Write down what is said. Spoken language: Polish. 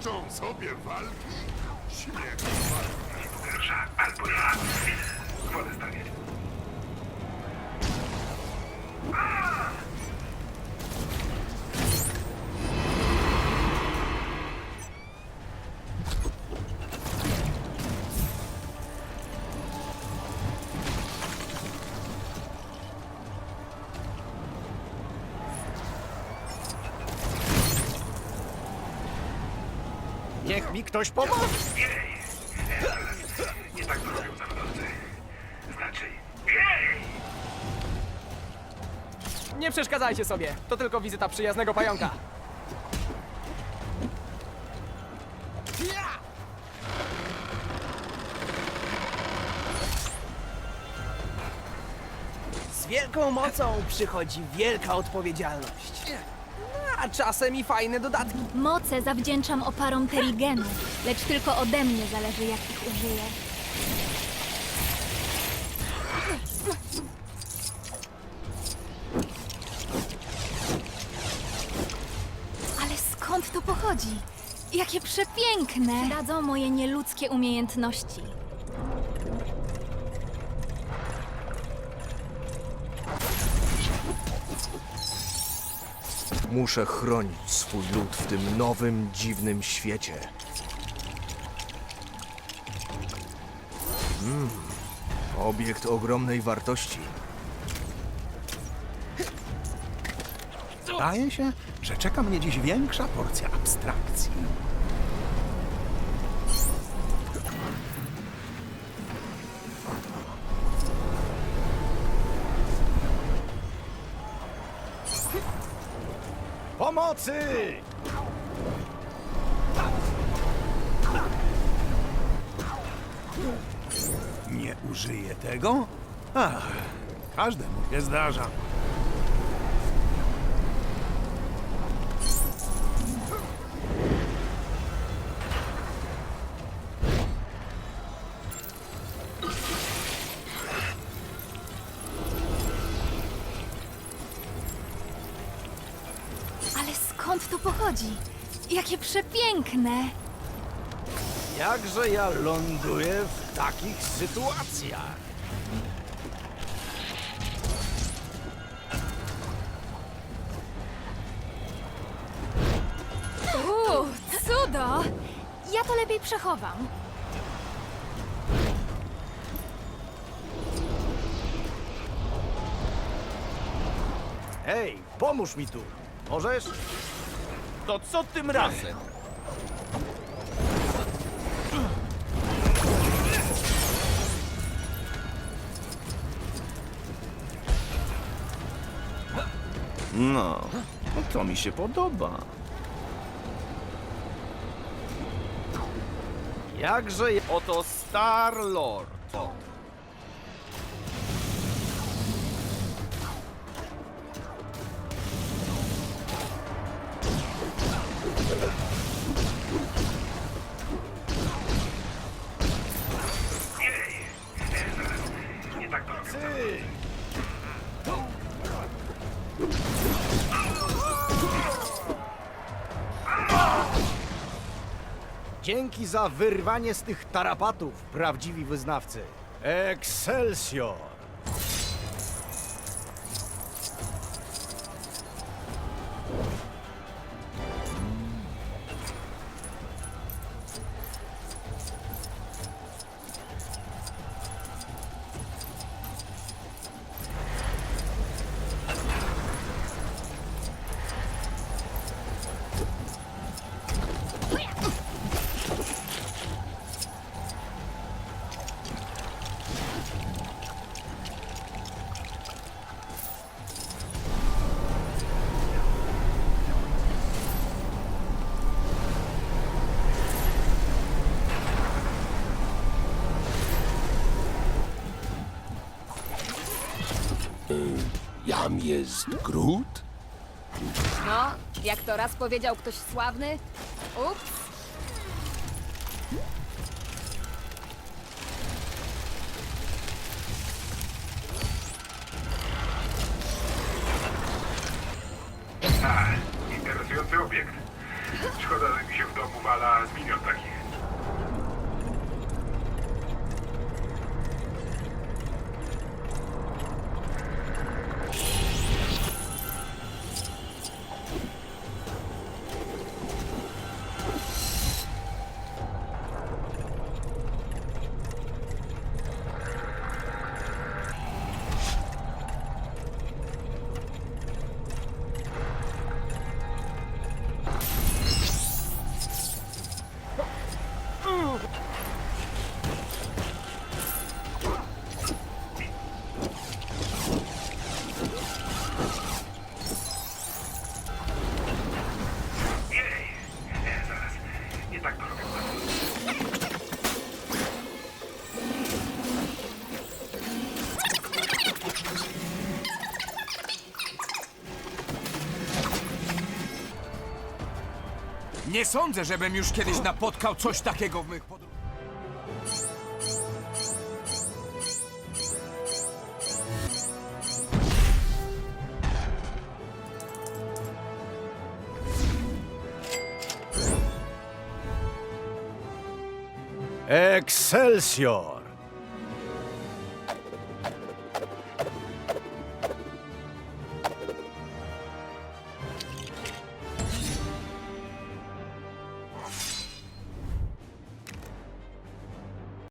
życzą sobie walki? Śmiech Niech mi ktoś pomoże. Nie tak robią zawodowcy. Znaczy! Nie przeszkadzajcie sobie. To tylko wizyta przyjaznego pająka. Z wielką mocą przychodzi wielka odpowiedzialność. A czasem i fajne dodatki. Moce zawdzięczam oparom Terigenu, lecz tylko ode mnie zależy, jak ich użyję. Ale skąd to pochodzi? Jakie przepiękne! Radzą moje nieludzkie umiejętności. Muszę chronić swój lud w tym nowym, dziwnym świecie. Mm, obiekt ogromnej wartości. Zdaje się, że czeka mnie dziś większa porcja abstrakcji. Pomocy! Nie użyję tego? Ach, każdemu się zdarza. Skąd to pochodzi? Jakie przepiękne! Jakże ja ląduję w takich sytuacjach? Uuu, cudo! Ja to lepiej przechowam. Hej, pomóż mi tu. Możesz? To co tym razem? No, no to mi się podoba. Jakże ja... Oto Star-Lord. Nie Dzięki za wyrwanie z tych tarapatów, prawdziwi wyznawcy. Excelsior! Jam jest Groot? No, jak to raz powiedział ktoś sławny? Ups. A, interesujący obiekt. Szkoda, że mi się w domu wala z minion takich. Nie sądzę, żebym już kiedyś napotkał coś takiego w mych podróżach. Excelsior!